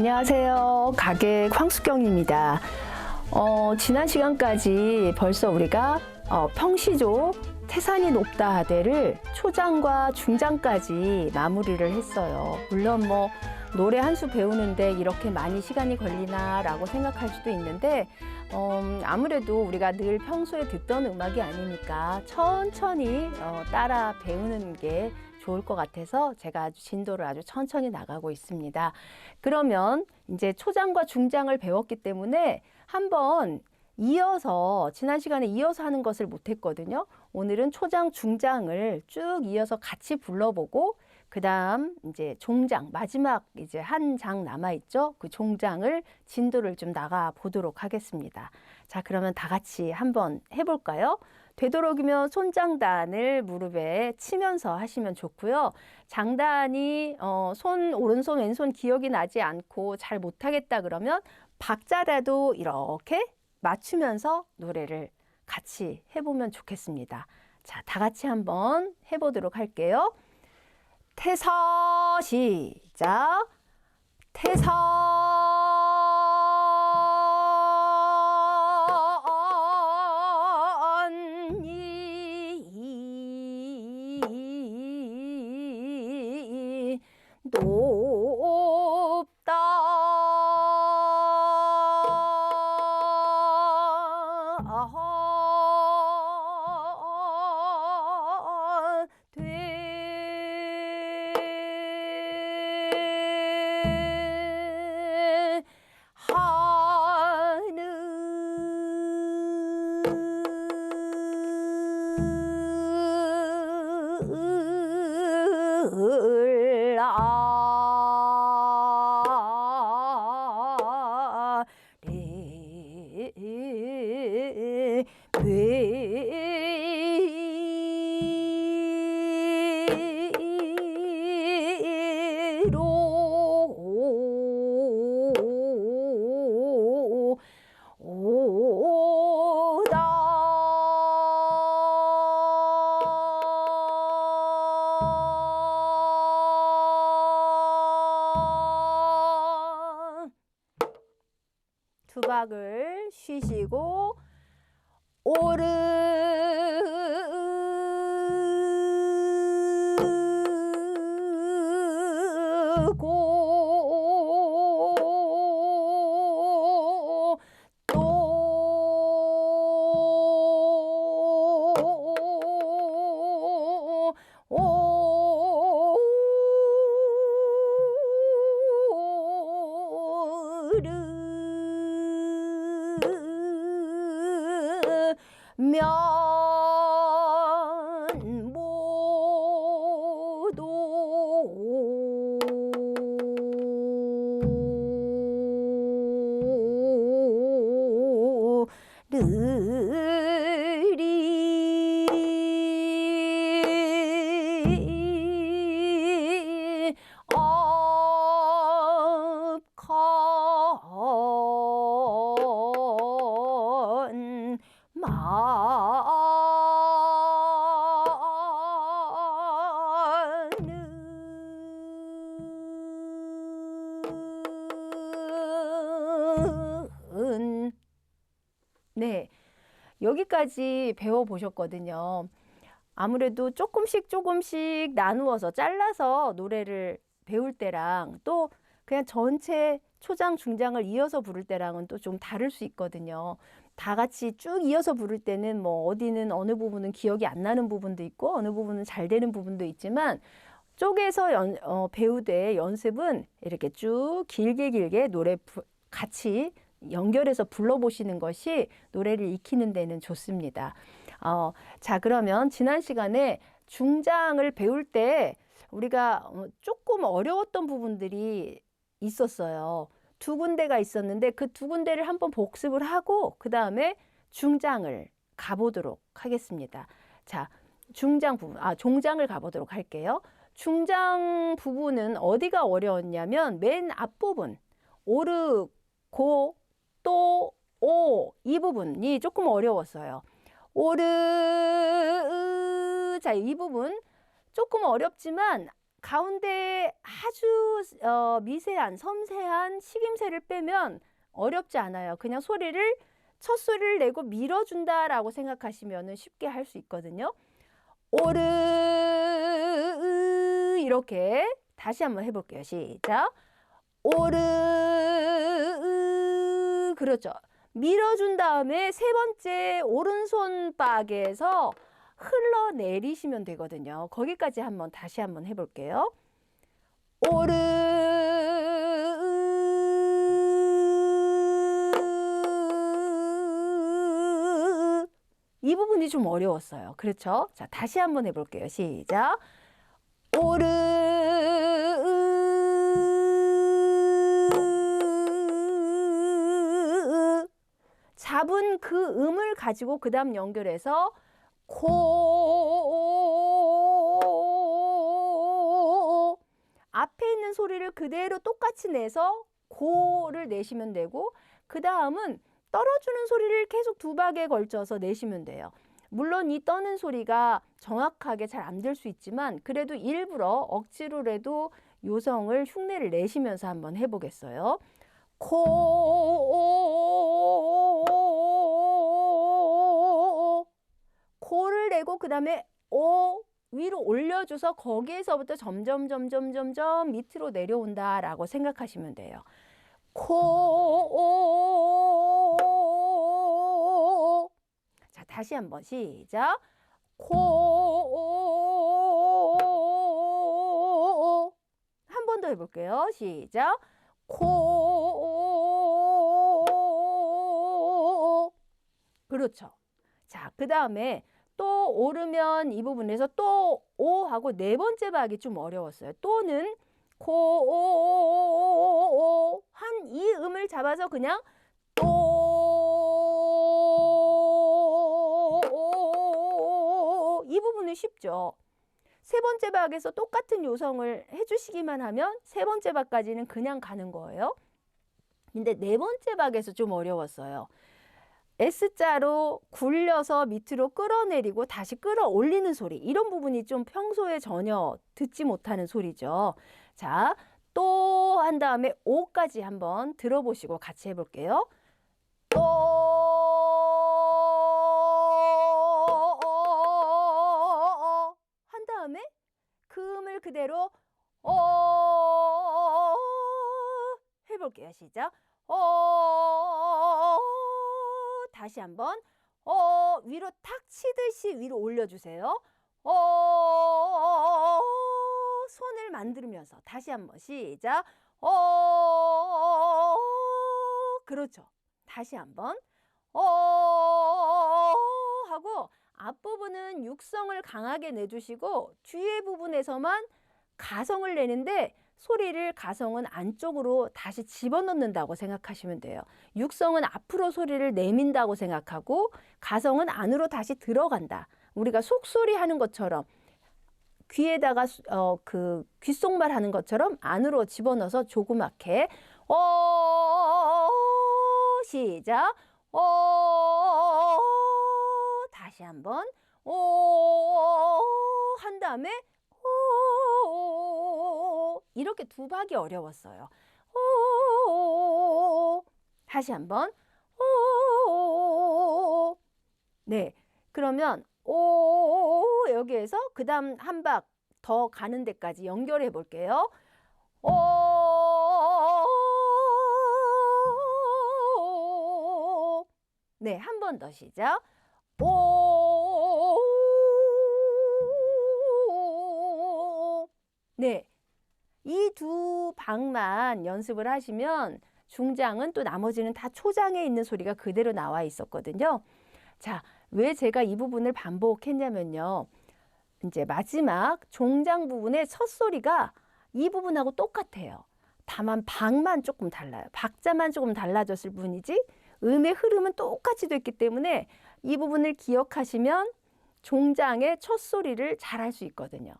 안녕하세요. 가객 황수경입니다. 어, 지난 시간까지 벌써 우리가 어, 평시조 태산이 높다 하대를 초장과 중장까지 마무리를 했어요. 물론 뭐 노래 한 수 배우는데 이렇게 많이 시간이 걸리나라고 생각할 수도 있는데 음, 아무래도 우리가 늘 평소에 듣던 음악이 아니니까 천천히 어, 따라 배우는 게 좋을 것 같아서 제가 아주 진도를 아주 천천히 나가고 있습니다. 그러면 이제 초장과 중장을 배웠기 때문에 한번 이어서 지난 시간에 이어서 하는 것을 못했거든요. 오늘은 초장, 중장을 쭉 이어서 같이 불러보고 그다음 이제 종장 마지막 이제 한 장 남아 있죠. 그 종장을 진도를 좀 나가 보도록 하겠습니다. 자, 그러면 다 같이 한번 해 볼까요? 되도록이면 손장단을 무릎에 치면서 하시면 좋고요. 장단이 어, 손 오른손 왼손 기억이 나지 않고 잘 못하겠다 그러면 박자라도 이렇게 맞추면서 노래를 같이 해보면 좋겠습니다. 자, 다 같이 한번 해보도록 할게요. 태서 시작. 태선 두박을 쉬시고 오르고 또 오 여기까지 배워보셨거든요. 아무래도 조금씩 조금씩 나누어서 잘라서 노래를 배울 때랑 또 그냥 전체 초장, 중장을 이어서 부를 때랑은 또 좀 다를 수 있거든요. 다 같이 쭉 이어서 부를 때는 뭐 어디는 어느 부분은 기억이 안 나는 부분도 있고 어느 부분은 잘 되는 부분도 있지만 쪼개서 연, 어, 배우되 연습은 이렇게 쭉 길게 길게 노래 부, 같이 연결해서 불러보시는 것이 노래를 익히는 데는 좋습니다. 어, 자, 그러면 지난 시간에 중장을 배울 때 우리가 어, 조금 어려웠던 부분들이 있었어요. 두 군데가 있었는데 그 두 군데를 한번 복습을 하고 그 다음에 중장을 가보도록 하겠습니다. 자, 중장 부분, 아, 종장을 가보도록 할게요. 중장 부분은 어디가 어려웠냐면 맨 앞부분, 오르, 고, 또, 오, 이 부분이 조금 어려웠어요. 오르, 자, 이 부분 조금 어렵지만 가운데 아주 어, 미세한 섬세한 식임새를 빼면 어렵지 않아요. 그냥 소리를 첫 소리를 내고 밀어준다라고 생각하시면 쉽게 할 수 있거든요. 오르 이렇게 다시 한번 해볼게요. 시작. 오르 그렇죠. 밀어준 다음에 세 번째 오른손 박에서 흘러내리시면 되거든요. 거기까지 한번 다시 한번 해볼게요. 오르 이 부분이 좀 어려웠어요. 그렇죠? 자, 다시 한번 해볼게요. 시작. 오르 잡은 그 음을 가지고 그 다음 연결해서 고 앞에 있는 소리를 그대로 똑같이 내서 고를 내시면 되고 그 다음은 떨어주는 소리를 계속 두 박에 걸쳐서 내시면 돼요. 물론 이 떠는 소리가 정확하게 잘 안 될 수 있지만 그래도 일부러 억지로라도 요성을 흉내를 내시면서 한번 해보겠어요. 코 코를 내고 그 다음에 오 위로 올려줘서 거기에서부터 점점 점점 점점 밑으로 내려온다라고 생각하시면 돼요. 코. 자, 다시 한번 시작. 코. 한 번 더 해볼게요. 시작. 코. 그렇죠. 자, 그 다음에 또 오르면 이 부분에서 또 오 하고 네 번째 박이 좀 어려웠어요. 또는 코, 한이 음을 잡아서 그냥 또, 이 부분은 쉽죠. 세 번째 박에서 똑같은 요성을 해주시기만 하면 세 번째 박까지는 그냥 가는 거예요. 근데 네 번째 박에서 좀 어려웠어요. S자로 굴려서 밑으로 끌어내리고 다시 끌어올리는 소리. 이런 부분이 좀 평소에 전혀 듣지 못하는 소리죠. 자, 또 한 다음에 오까지 한번 들어보시고 같이 해볼게요. 또, 한 다음에 그 음을 그대로 어, 해볼게요. 시작. 다시 한번 어, 위로 탁 치듯이 위로 올려주세요. 어, 손을 만들면서 다시 한번 시작. 어, 그렇죠. 다시 한번 어, 하고 앞부분은 육성을 강하게 내주시고 뒤에 부분에서만 가성을 내는데 소리를 가성은 안쪽으로 다시 집어넣는다고 생각하시면 돼요. 육성은 앞으로 소리를 내민다고 생각하고 가성은 안으로 다시 들어간다. 우리가 속소리 하는 것처럼 귀에다가 어, 그 귓속말 하는 것처럼 안으로 집어넣어서 조그맣게 어 시작 어 다시 한번 어한 다음에 오 이렇게 두 박이 어려웠어요. 오 다시 한번 오 네. 그러면 오 여기에서 그 다음 한 박 더 가는 데까지 연결해 볼게요. 오 네, 한 번 더 시작. 오 네. 이 두 방만 연습을 하시면 중장은 또 나머지는 다 초장에 있는 소리가 그대로 나와 있었거든요. 자, 왜 제가 이 부분을 반복했냐면요. 이제 마지막 종장 부분의 첫 소리가 이 부분하고 똑같아요. 다만 방만 조금 달라요. 박자만 조금 달라졌을 뿐이지 음의 흐름은 똑같이 됐기 때문에 이 부분을 기억하시면 종장의 첫 소리를 잘 할 수 있거든요.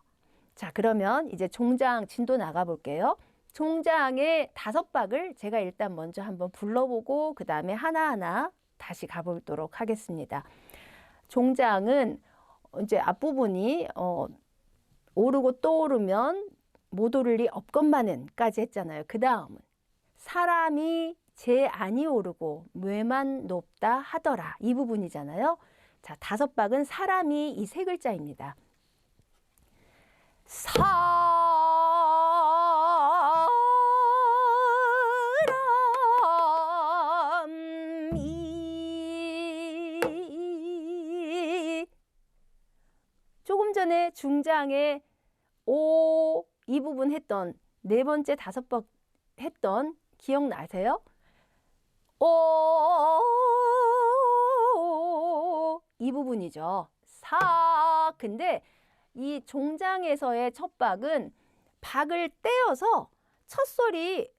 자, 그러면 이제 종장 진도 나가 볼게요. 종장의 다섯 박을 제가 일단 먼저 한번 불러보고 그 다음에 하나하나 다시 가보도록 하겠습니다. 종장은 이제 앞부분이 어, 오르고 또 오르면 모도를리 없건만은까지 했잖아요. 그 다음은 사람이 제 안이 오르고 뇌만 높다 하더라. 이 부분이잖아요. 자, 다섯 박은 사람이 이 세 글자입니다. 중장에 오 이 부분 했던 네 번째 다섯 번 했던 기억나세요? 오, 이 부분이죠. 사. 근데 이 종장에서의 첫 박은 박을 떼어서 첫 소리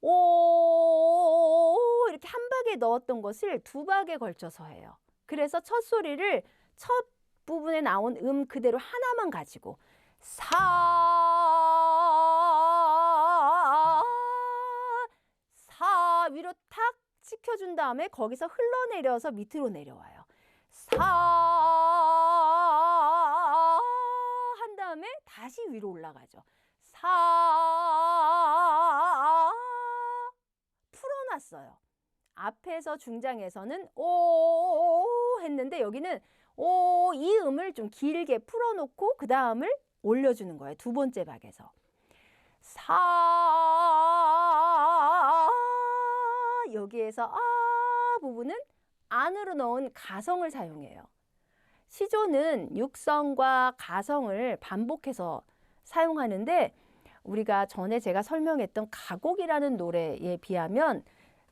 오 이렇게 한 박에 넣었던 것을 두 박에 걸쳐서 해요. 그래서 첫 소리를 첫 부분에 나온 음 그대로 하나만 가지고 사, 사 위로 탁 찍혀준 다음에 거기서 흘러내려서 밑으로 내려와요. 사, 한 다음에 다시 위로 올라가죠. 사, 풀어놨어요. 앞에서 중장에서는 오 했는데 여기는 오 이 음을 좀 길게 풀어놓고 그 다음을 올려주는 거예요. 두 번째 박에서. 사 여기에서 아 부분은 안으로 넣은 가성을 사용해요. 시조는 육성과 가성을 반복해서 사용하는데 우리가 전에 제가 설명했던 가곡이라는 노래에 비하면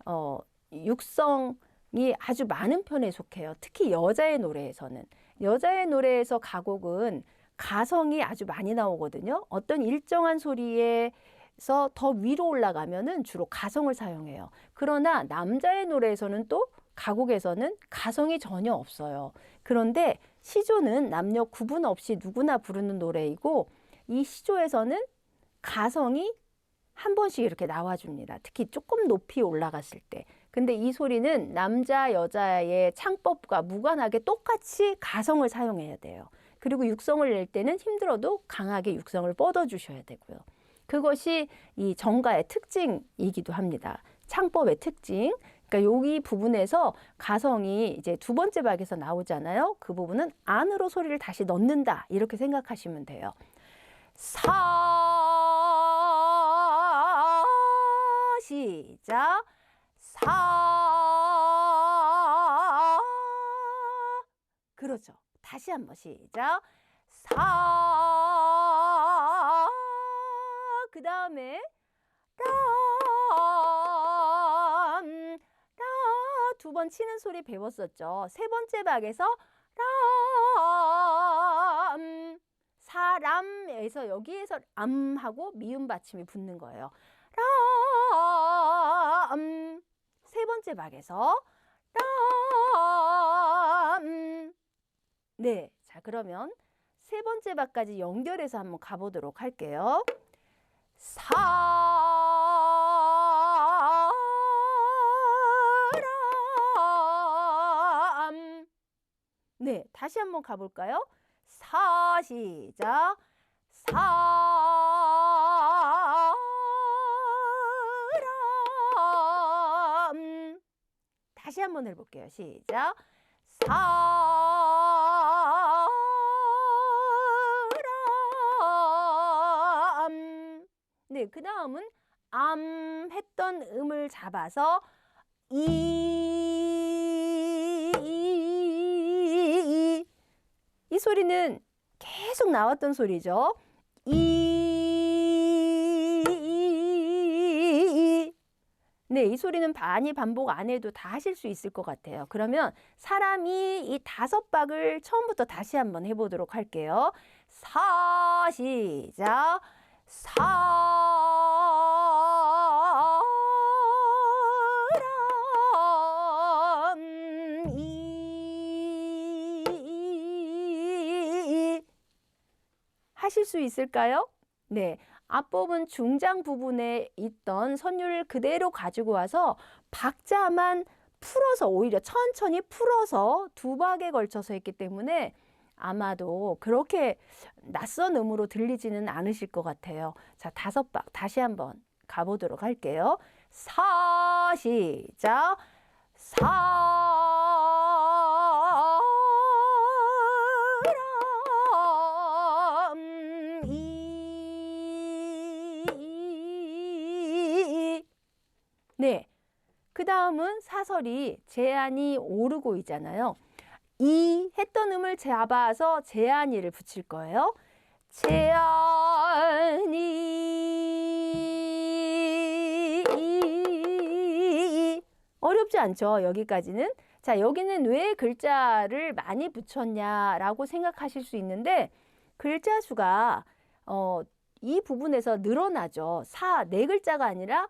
어, 육성 이 아주 많은 편에 속해요. 특히 여자의 노래에서는 여자의 노래에서 가곡은 가성이 아주 많이 나오거든요. 어떤 일정한 소리에서 더 위로 올라가면은 주로 가성을 사용해요. 그러나 남자의 노래에서는 또 가곡에서는 가성이 전혀 없어요. 그런데 시조는 남녀 구분 없이 누구나 부르는 노래이고 이 시조에서는 가성이 한 번씩 이렇게 나와줍니다. 특히 조금 높이 올라갔을 때. 근데 이 소리는 남자, 여자의 창법과 무관하게 똑같이 가성을 사용해야 돼요. 그리고 육성을 낼 때는 힘들어도 강하게 육성을 뻗어 주셔야 되고요. 그것이 이 정가의 특징이기도 합니다. 창법의 특징. 그러니까 여기 부분에서 가성이 이제 두 번째 박에서 나오잖아요. 그 부분은 안으로 소리를 다시 넣는다. 이렇게 생각하시면 돼요. 사 시작 그렇죠. 다시 한번 시작 사 그 다음에 람라두 번 치는 소리 배웠었죠. 세 번째 박에서 람 사람에서 여기에서 암하고 미음 받침이 붙는 거예요. 람. 세 번째 박에서 네. 자, 그러면 세 번째 박까지 연결해서 한번 가보도록 할게요. 사람. 네. 다시 한번 가볼까요? 사 시작 사람 다시 한번 해볼게요 시작 사 그 다음은 암 했던 음을 잡아서 이, 이, 이 소리는 계속 나왔던 소리죠. 이, 이, 네, 이 소리는 많이 반복 안 해도 다 하실 수 있을 것 같아요. 그러면 사람이 이 다섯 박을 처음부터 다시 한번 해보도록 할게요. 사, 시작. 사 하실 수 있을까요? 네. 앞부분 중장 부분에 있던 선율을 그대로 가지고 와서 박자만 풀어서 오히려 천천히 풀어서 두 박에 걸쳐서 했기 때문에 아마도 그렇게 낯선 음으로 들리지는 않으실 것 같아요. 자, 다섯 박 다시 한번 가보도록 할게요. 사 시작. 사 네. 그 다음은 사설이 제안이 오르고 있잖아요. 이 했던 음을 잡아서 제안이를 붙일 거예요. 제안이 어렵지 않죠? 여기까지는. 자, 여기는 왜 글자를 많이 붙였냐라고 생각하실 수 있는데 글자 수가 어, 이 부분에서 늘어나죠. 사, 네 글자가 아니라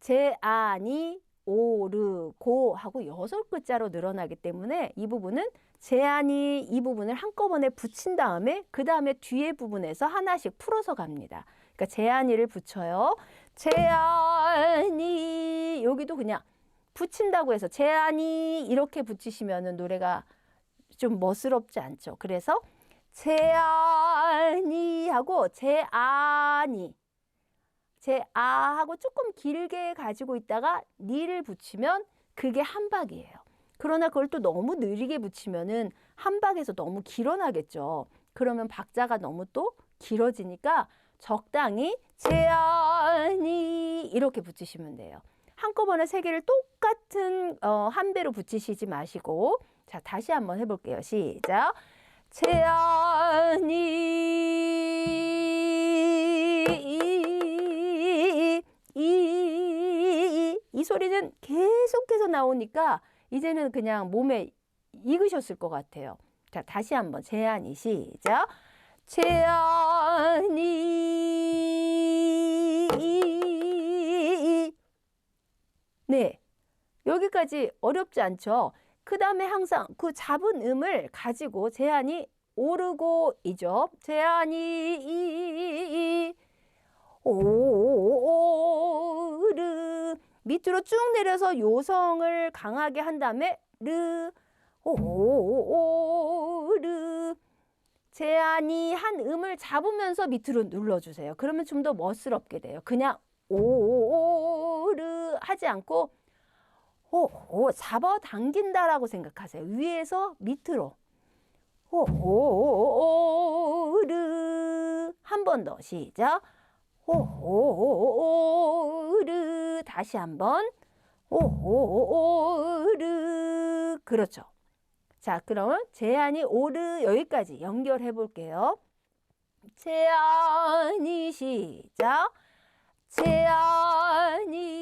제안이 오르고 하고 여섯 글자로 늘어나기 때문에 이 부분은 제안이 이 부분을 한꺼번에 붙인 다음에 그 다음에 뒤에 부분에서 하나씩 풀어서 갑니다. 그러니까 제안이를 붙여요. 제안이 여기도 그냥 붙인다고 해서 제안이 이렇게 붙이시면은 노래가 좀 멋스럽지 않죠. 그래서 제안이 하고 제안이 제 아하고 조금 길게 가지고 있다가 니를 붙이면 그게 한 박이에요. 그러나 그걸 또 너무 느리게 붙이면은 한 박에서 너무 길어나겠죠. 그러면 박자가 너무 또 길어지니까 적당히 제안이 이렇게 붙이시면 돼요. 한꺼번에 세 개를 똑같은 어, 한 배로 붙이시지 마시고 자 다시 한번 해볼게요. 시작. 제안이 소리는 계속해서 나오니까 이제는 그냥 몸에 익으셨을 것 같아요. 자, 다시 한번 제안이 시작. 제안이 네. 여기까지 어렵지 않죠? 그 다음에 항상 그 잡은 음을 가지고 제안이 오르고 이죠. 제안이 이, 오르 밑으로 쭉 내려서 요성을 강하게 한 다음에 르 오르 제안이 한 음을 잡으면서 밑으로 눌러주세요. 그러면 좀 더 멋스럽게 돼요. 그냥 오르 하지 않고 오, 오 잡아 당긴다라고 생각하세요. 위에서 밑으로 오르 한 번 더 시작. 오르 다시 한번 오르 그렇죠. 자, 그러면 제안이 오르 여기까지 연결해 볼게요. 제안이 시작. 제안이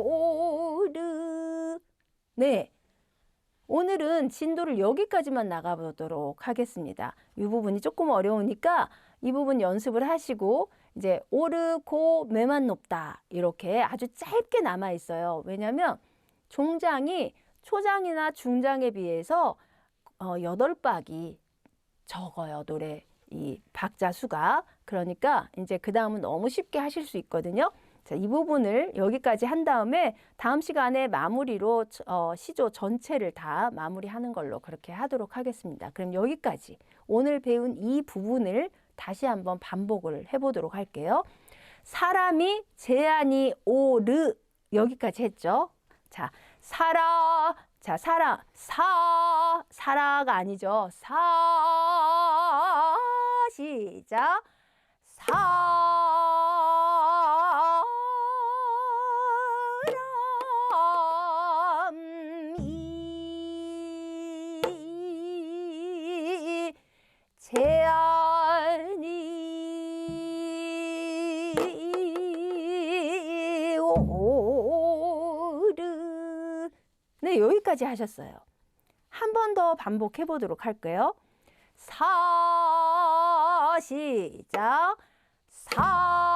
오르 네. 오늘은 진도를 여기까지만 나가보도록 하겠습니다. 이 부분이 조금 어려우니까 이 부분 연습을 하시고 이제 오르고 매만 높다 이렇게 아주 짧게 남아 있어요. 왜냐하면 종장이 초장이나 중장에 비해서 어, 여덟 박이 적어요 노래 이 박자 수가 그러니까 이제 그 다음은 너무 쉽게 하실 수 있거든요. 자, 이 부분을 여기까지 한 다음에 다음 시간에 마무리로 어, 시조 전체를 다 마무리하는 걸로 그렇게 하도록 하겠습니다. 그럼 여기까지 오늘 배운 이 부분을 다시 한번 반복을 해보도록 할게요. 사람이 제안이 오르. 여기까지 했죠. 자, 사라 자, 사라 사. 사라가 아니죠. 사. 시작. 사람이 제안 오르 네 여기까지 하셨어요. 한 번 더 반복해 보도록 할게요. 사 시작 사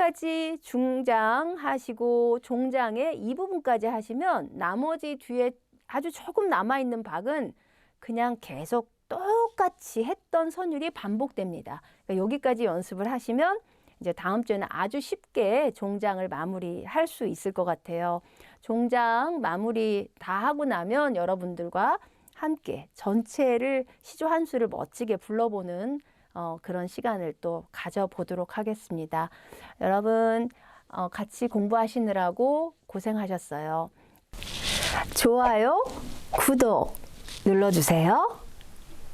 여기까지 중장 하시고 종장의 이 부분까지 하시면 나머지 뒤에 아주 조금 남아있는 박은 그냥 계속 똑같이 했던 선율이 반복됩니다. 그러니까 여기까지 연습을 하시면 이제 다음 주에는 아주 쉽게 종장을 마무리할 수 있을 것 같아요. 종장 마무리 다 하고 나면 여러분들과 함께 전체를 시조 한 수를 멋지게 불러보는 어, 그런 시간을 또 가져보도록 하겠습니다. 여러분 어, 같이 공부하시느라고 고생하셨어요. 좋아요, 구독 눌러주세요.